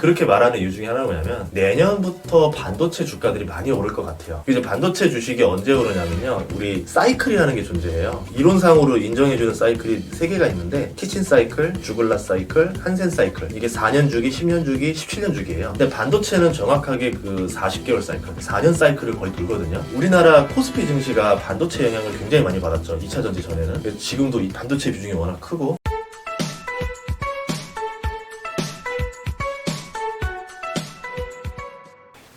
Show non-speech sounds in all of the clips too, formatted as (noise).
그렇게 말하는 이유 중에 하나가 뭐냐면 내년부터 반도체 주가들이 많이 오를 것 같아요. 이제 반도체 주식이 언제 오르냐면요. 우리 사이클이라는 게 존재해요. 이론상으로 인정해주는 사이클이 세 개가 있는데 키친 사이클, 주글라 사이클, 한센 사이클. 이게 4년 주기, 10년 주기, 17년 주기예요. 근데 반도체는 정확하게 그 40개월 사이클, 4년 사이클을 거의 돌거든요. 우리나라 코스피 증시가 반도체 영향을 굉장히 많이 받았죠. 2차 전지 전에는. 지금도 이 반도체 비중이 워낙 크고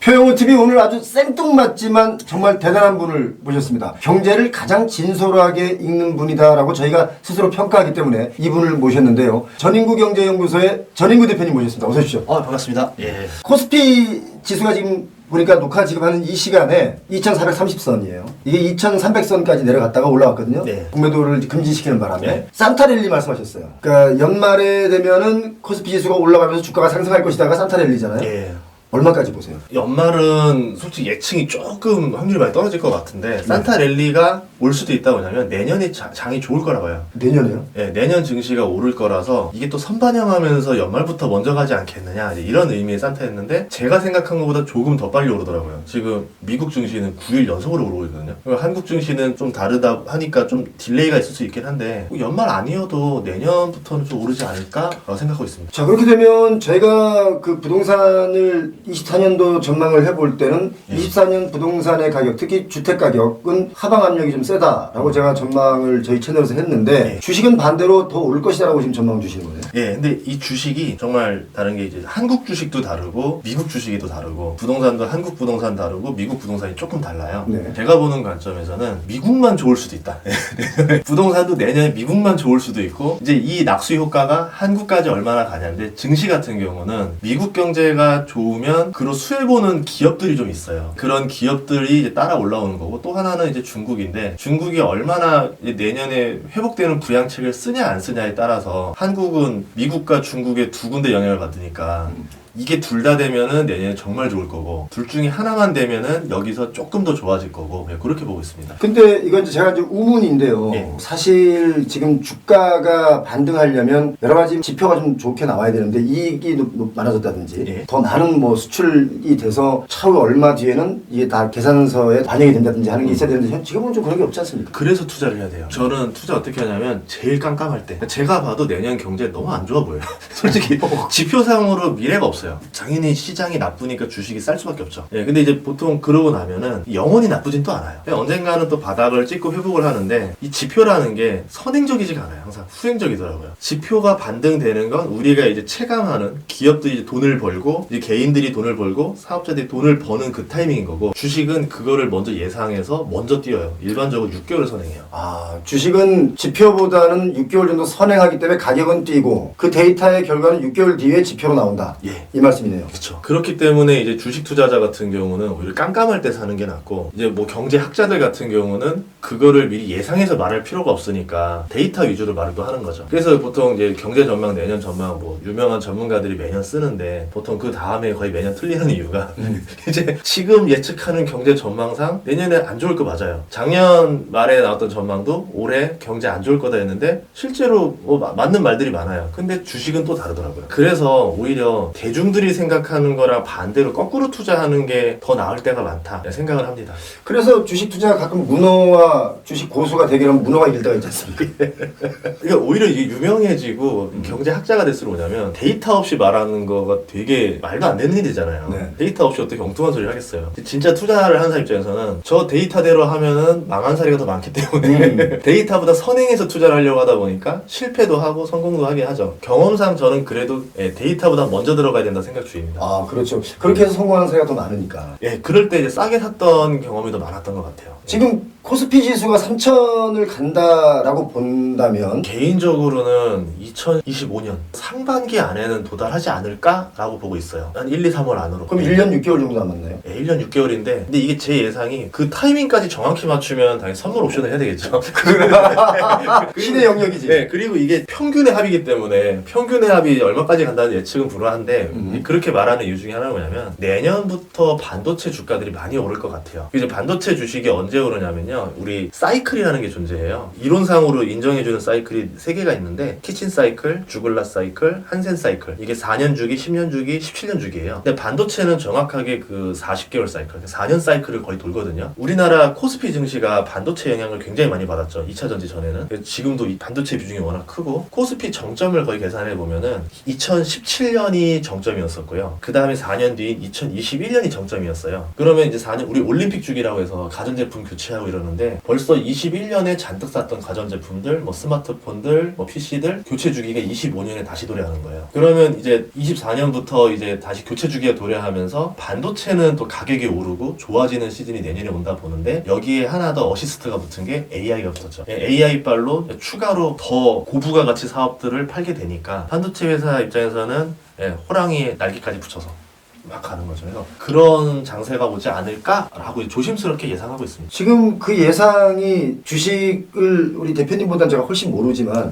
표영우 TV 오늘 아주 생뚱맞지만 정말 대단한 분을 모셨습니다. 경제를 가장 진솔하게 읽는 분이다라고 저희가 스스로 평가하기 때문에 이분을 모셨는데요. 전인구 경제연구소의 전인구 대표님 모셨습니다. 어서 오십시오. 아 반갑습니다. 예. 코스피 지수가 지금 보니까 녹화 지금 하는 이 시간에 2,430선이에요. 이게 2,300선까지 내려갔다가 올라왔거든요. 네. 공매도를 금지시키는 바람에 네. 산타랠리 말씀하셨어요. 그러니까 연말에 되면은 코스피 지수가 올라가면서 주가가 상승할 것이다가 산타랠리잖아요. 예. 얼마까지 보세요? 연말은 솔직히 예측이 조금 확률이 많이 떨어질 것 같은데 산타 랠리가 올 수도 있다고 하냐면 내년에 자- 장이 좋을 거라 봐요. 내년에요? 예, 내년 증시가 오를 거라서 이게 또 선반영하면서 연말부터 먼저 가지 않겠느냐 이제 이런 의미의 산타였는데 제가 생각한 것보다 조금 더 빨리 오르더라고요. 지금 미국 증시는 9일 연속으로 오르고 있거든요. 그리고 한국 증시는 좀 다르다 하니까 좀 딜레이가 있을 수 있긴 한데 뭐 연말 아니어도 내년부터는 좀 오르지 않을까라고 생각하고 있습니다. 자 그렇게 되면 제가 그 부동산을 24년도 전망을 해볼 때는 예. 24년 부동산의 가격 특히 주택 가격은 하방 압력이 좀 세다라고 제가 전망을 저희 채널에서 했는데 예. 주식은 반대로 더 올 것이다라고 지금 전망 주시는 거예요. 예, 근데 이 주식이 정말 다른 게 이제 한국 주식도 다르고 미국 주식이 또 다르고 부동산도 한국 부동산 다르고 미국 부동산이 조금 달라요. 네. 제가 보는 관점에서는 미국만 좋을 수도 있다. (laughs) 부동산도 내년에 미국만 좋을 수도 있고 이제 이 낙수 효과가 한국까지 얼마나 가냐인데 증시 같은 경우는 미국 경제가 좋으면 그로 수혜 보는 기업들이 좀 있어요. 그런 기업들이 이제 따라 올라오는 거고 또 하나는 이제 중국인데 중국이 얼마나 내년에 회복되는 부양책을 쓰냐 안 쓰냐에 따라서 한국은 미국과 중국의 두 군데 영향을 받으니까 이게 둘 다 되면은 내년에 정말 좋을 거고 둘 중에 하나만 되면은 여기서 조금 더 좋아질 거고 그냥 그렇게 보고 있습니다. 근데 이건 이제 제가 좀 우문인데요. 예. 사실 지금 주가가 반등하려면 여러 가지 지표가 좀 좋게 나와야 되는데 이익이 높- 높- 많아졌다든지 예. 더 많은 뭐 수출이 돼서 차후 얼마 뒤에는 이게 다 계산서에 반영이 된다든지 하는 게 있어야 되는데 현- 지금은 좀 그런 게 없지 않습니까? 그래서 투자를 해야 돼요. 저는 투자 어떻게 하냐면 제일 깜깜할 때 제가 봐도 내년 경제 너무 안 좋아 보여요. (laughs) 솔직히 지표상으로 미래가 없어요. 당연히 시장이 나쁘니까 주식이 쌀 수밖에 없죠. 예, 근데 이제 보통 그러고 나면은 영원히 나쁘진 또 않아요. 그냥 언젠가는 또 바닥을 찍고 회복을 하는데 이 지표라는 게 선행적이지가 않아요. 항상 후행적이더라고요. 지표가 반등되는 건 우리가 이제 체감하는 기업들이 이제 돈을 벌고 이제 개인들이 돈을 벌고 사업자들이 돈을 버는 그 타이밍인 거고 주식은 그거를 먼저 예상해서 먼저 뛰어요. 일반적으로 6개월을 선행해요. 아, 주식은 지표보다는 6개월 정도 선행하기 때문에 가격은 뛰고 그 데이터의 결과는 6개월 뒤에 지표로 나온다. 예. 이 말씀이네요. 그렇죠. 그렇기 때문에 이제 주식 투자자 같은 경우는 오히려 깜깜할 때 사는 게 낫고 이제 뭐 경제 학자들 같은 경우는 그거를 미리 예상해서 말할 필요가 없으니까 데이터 위주로 말을 또 하는 거죠. 그래서 보통 이제 경제 전망, 내년 전망 뭐 유명한 전문가들이 매년 쓰는데 보통 그 다음에 거의 매년 틀리는 이유가 (laughs) 이제 지금 예측하는 경제 전망상 내년에 안 좋을 거 맞아요. 작년 말에 나왔던 전망도 올해 경제 안 좋을 거다 했는데 실제로 뭐 마- 맞는 말들이 많아요. 근데 주식은 또 다르더라고요. 그래서 오히려 대중 들이 생각하는 거랑 반대로 거꾸로 투자하는 게 더 나을 때가 많다 생각을 합니다. 그래서 주식 투자가 가끔 문어와 주식 고수가 대결하면 문어가 이길 때가 있지 않습니까? (laughs) 그러니까 오히려 이게 유명해지고 경제 학자가 될수록 뭐냐면 데이터 없이 말하는 거가 되게 말도 안 되는 일이잖아요. 네. 데이터 없이 어떻게 엉뚱한 소리를 하겠어요. 진짜 투자를 하는 사람 입장에서는 저 데이터대로 하면은 망한 사례가 더 많기 때문에 음. (laughs) 데이터보다 선행해서 투자를 하려고 하다 보니까 실패도 하고 성공도 하게 하죠. 경험상 저는 그래도 예, 데이터보다 먼저 들어가야 된다 생각 주의입니다. 아, 그렇죠. 그렇게 해서 성공하는 사례가 더 많으니까. 예, 그럴 때 이제 싸게 샀던 경험이 더 많았던 것 같아요. 지금 코스피 지수가 3천을 간다라고 본다면 개인적으로는 2025년 상반기 안에는 도달하지 않을까라고 보고 있어요. 한 1, 2, 3월 안으로. 그럼 1년 6개월 정도 남았나요? 예, 1년 6개월인데 근데 이게 제 예상이 그 타이밍까지 정확히 맞추면 당연히 선물 옵션을 해야 되겠죠. (laughs) (laughs) 신의 영역이지. 네, 그리고 이게 평균의 합이기 때문에 평균의 합이 얼마까지 간다는 예측은 불허한데 음. 그렇게 말하는 이유 중에 하나가 뭐냐면 내년부터 반도체 주가들이 많이 오를 것 같아요. 이제 반도체 주식이 언제 오르냐면요. 보면요. 우리 사이클이라는 게 존재해요. 이론상으로 인정해주는 사이클이 세 개가 있는데 키친 사이클, 주글라 사이클, 한센 사이클. 이게 4년 주기, 10년 주기, 17년 주기예요. 근데 반도체는 정확하게 그 40개월 사이클, 4년 사이클을 거의 돌거든요. 우리나라 코스피 증시가 반도체 영향을 굉장히 많이 받았죠. 2차 전지 전에는. 지금도 이 반도체 비중이 워낙 크고 코스피 정점을 거의 계산해 보면은 2017년이 정점이었었고요. 그 다음에 4년 뒤인 2021년이 정점이었어요. 그러면 이제 4년 우리 올림픽 주기라고 해서 가전제품 교체하고 이 러는데 벌써 21년에 잔뜩 샀던 가전제품들, 뭐 스마트폰들, 뭐 PC들 교체 주기가 25년에 다시 도래하는 거예요. 그러면 이제 24년부터 이제 다시 교체 주기가 도래하면서 반도체는 또 가격이 오르고 좋아지는 시즌이 내년에 온다 보는데 여기에 하나 더 어시스트가 붙은 게 AI가 붙었죠. AI 발로 추가로 더 고부가 가치 사업들을 팔게 되니까 반도체 회사 입장에서는 예, 호랑이의 날개까지 붙여서 막 가는 거죠. 그런 장세가 오지 않을까라고 조심스럽게 예상하고 있습니다. 지금 그 예상이 주식을 우리 대표님보다는 제가 훨씬 모르지만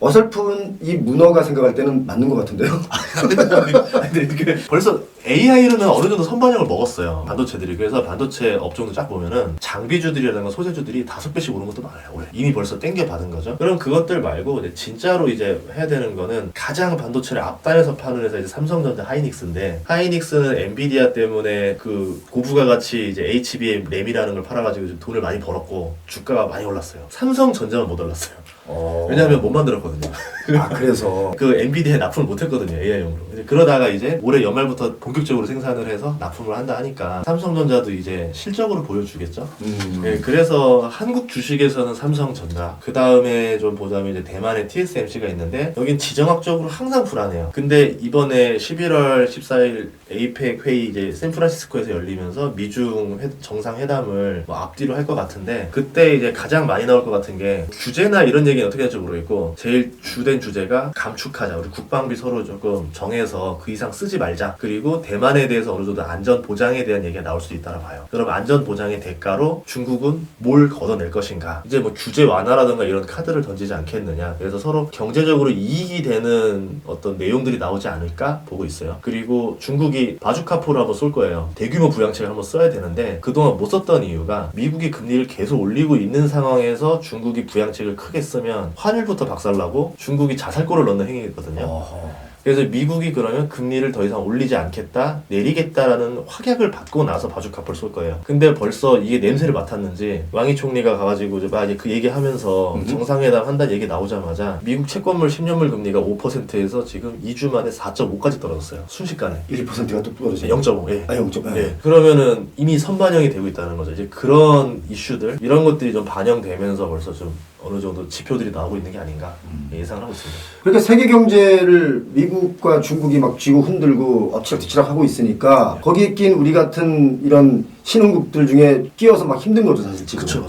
어설픈 이 문어가 생각할 때는 맞는 것 같은데요. 근데 이게 벌써 AI로는 어느 정도 선반영을 먹었어요. 반도체들이. 그래서 반도체 업종도 쫙 보면은 장비주들이라든가 소재주들이 다섯 배씩 오른 것도 많아요. 올해. 이미 벌써 땡겨 받은 거죠. 그럼 그것들 말고 진짜로 이제 해야 되는 거는 가장 반도체를 앞단에서 파는 회사 이제 삼성전자 하이닉스인데 하이닉스는 엔비디아 때문에 그 고부가 같이 이제 HBM 램이라는 걸 팔아가지고 좀 돈을 많이 벌었고 주가가 많이 올랐어요. 삼성전자만 못 올랐어요. 왜냐하면 못 만들었거든요. 아 그래서 그 엔비디아에 납품을 못했거든요 AI용으로. 그러다가 이제 올해 연말부터 본격적으로 생산을 해서 납품을 한다 하니까 삼성전자도 이제 실적으로 보여주겠죠? 음. 예, 그래서 한국 주식에서는 삼성전자 그 다음에 좀 보자면 이제 대만의 TSMC가 있는데 여긴 지정학적으로 항상 불안해요. 근데 이번에 11월 14일 에이펙 회의 이제 샌프란시스코에서 열리면서 미중 회- 정상회담을 뭐 앞뒤로 할 것 같은데 그때 이제 가장 많이 나올 것 같은 게 규제나 이런 얘기는 어떻게 할지 모르겠고 제일 주된 주제가 감축하자. 우리 국방비 서로 조금 정해서 그 이상 쓰지 말자. 그리고 대만에 대해서 어느 정도 안전 보장에 대한 얘기가 나올 수도 있다고 봐요. 그럼 안전 보장의 대가로 중국은 뭘 걷어낼 것인가? 이제 뭐 규제 완화라든가 이런 카드를 던지지 않겠느냐? 그래서 서로 경제적으로 이익이 되는 어떤 내용들이 나오지 않을까 보고 있어요. 그리고 중국이 바주카포를 한번 쏠 거예요. 대규모 부양책을 한번 써야 되는데 그동안 못 썼던 이유가 미국이 금리를 계속 올리고 있는 상황에서 중국이 부양책을 크게 쓰면 환율부터 박살나고 중국 이 자살골을 넣는 행위거든요 어허. 그래서 미국이 그러면 금리를 더 이상 올리지 않겠다, 내리겠다라는 확약을 받고 나서 바주카포를 쏠 거예요. 근데 벌써 이게 냄새를 맡았는지 왕이 총리가 가가지고 이제 막 그 얘기하면서 음흠. 정상회담 한다는 얘기 나오자마자 미국 채권물 10년물 금리가 5%에서 지금 2주 만에 4.5까지 떨어졌어요. 순식간에. 1%가 또 떨어지네. 0.5. 예. 아 0.5. 예. 그러면은 이미 선반영이 되고 있다는 거죠. 이제 그런 이슈들 이런 것들이 좀 반영되면서 벌써 좀 어느 정도 지표들이 나오고 있는 게 아닌가 예상을 하고 있습니다. 그러니까 세계 경제를 미국과 중국이 막 쥐고 흔들고 엎치락뒤치락 하고 있으니까 거기에 낀 우리 같은 이런 신흥국들 중에 끼어서 막 힘든 거죠 사실 지금. 그렇죠.